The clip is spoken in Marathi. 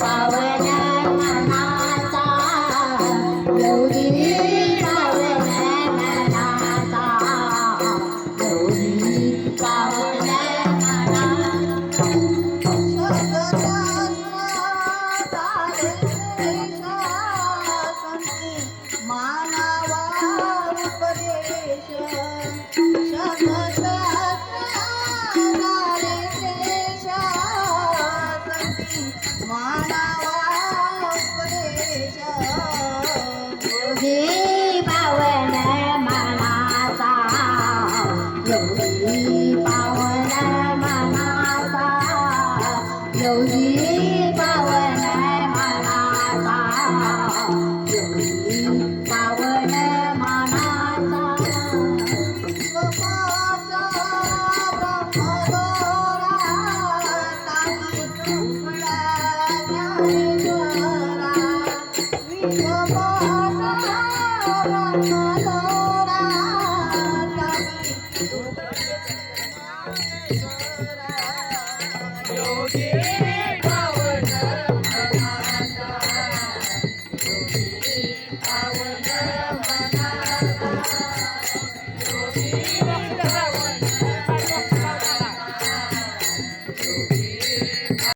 পাওয়া पवनाय मनाता